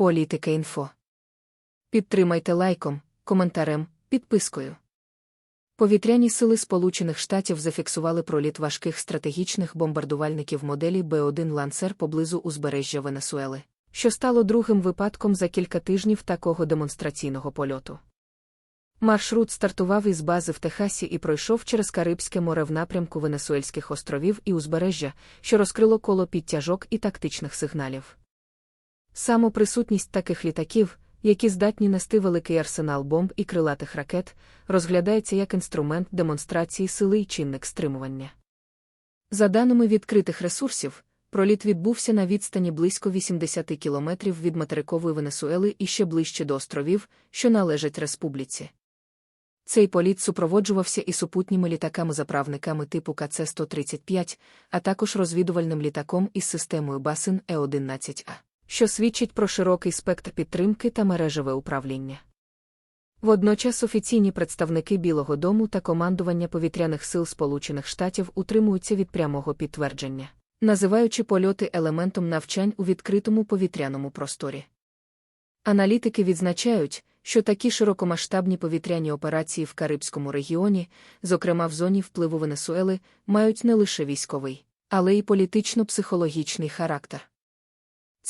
Політика інфо. Підтримайте лайком, коментарем, підпискою. Повітряні сили Сполучених Штатів зафіксували проліт важких стратегічних бомбардувальників моделі Б1 Лансер поблизу узбережжя Венесуели, що стало другим випадком за кілька тижнів такого демонстраційного польоту. Маршрут стартував із бази в Техасі і пройшов через Карибське море в напрямку Венесуельських островів і узбережжя, що розкрило коло підтяжок і тактичних сигналів. Самоприсутність таких літаків, які здатні нести великий арсенал бомб і крилатих ракет, розглядається як інструмент демонстрації сили і чинник стримування. За даними відкритих ресурсів, проліт відбувся на відстані близько 80 кілометрів від материкової Венесуели і ще ближче до островів, що належать республіці. Цей політ супроводжувався і супутніми літаками-заправниками типу КЦ-135, а також розвідувальним літаком із системою Басин Е-11А що свідчить про широкий спектр підтримки та мережеве управління. Водночас офіційні представники Білого Дому та командування повітряних сил Сполучених Штатів утримуються від прямого підтвердження, називаючи польоти елементом навчань у відкритому повітряному просторі. Аналітики відзначають, що такі широкомасштабні повітряні операції в Карибському регіоні, зокрема в зоні впливу Венесуели, мають не лише військовий, але й політично-психологічний характер.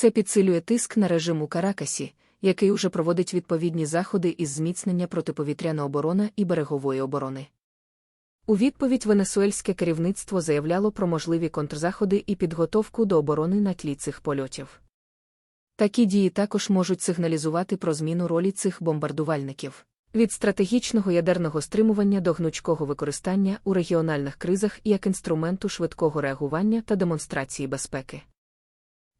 Це підсилює тиск на режим у Каракасі, який уже проводить відповідні заходи із зміцнення протиповітряної оборони і берегової оборони. У відповідь венесуельське керівництво заявляло про можливі контрзаходи і підготовку до оборони на тлі цих польотів. Такі дії також можуть сигналізувати про зміну ролі цих бомбардувальників від стратегічного ядерного стримування до гнучкого використання у регіональних кризах як інструменту швидкого реагування та демонстрації безпеки.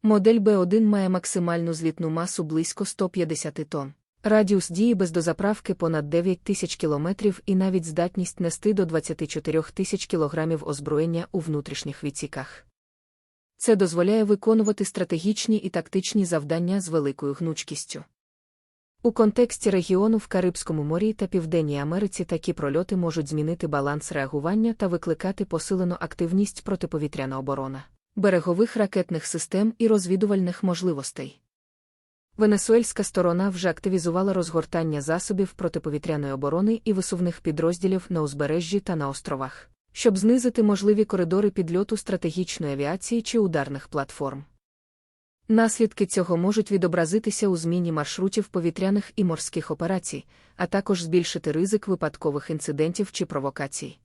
Модель B1 має максимальну злітну масу близько 150 тонн. Радіус дії без дозаправки понад 9 тисяч кілометрів і навіть здатність нести до 24 тисяч кілограмів озброєння у внутрішніх відсіках. Це дозволяє виконувати стратегічні і тактичні завдання з великою гнучкістю. У контексті регіону в Карибському морі та Південній Америці такі прольоти можуть змінити баланс реагування та викликати посилену активність протиповітряна оборона берегових ракетних систем і розвідувальних можливостей. Венесуельська сторона вже активізувала розгортання засобів протиповітряної оборони і висувних підрозділів на узбережжі та на островах, щоб знизити можливі коридори підльоту стратегічної авіації чи ударних платформ. Наслідки цього можуть відобразитися у зміні маршрутів повітряних і морських операцій, а також збільшити ризик випадкових інцидентів чи провокацій.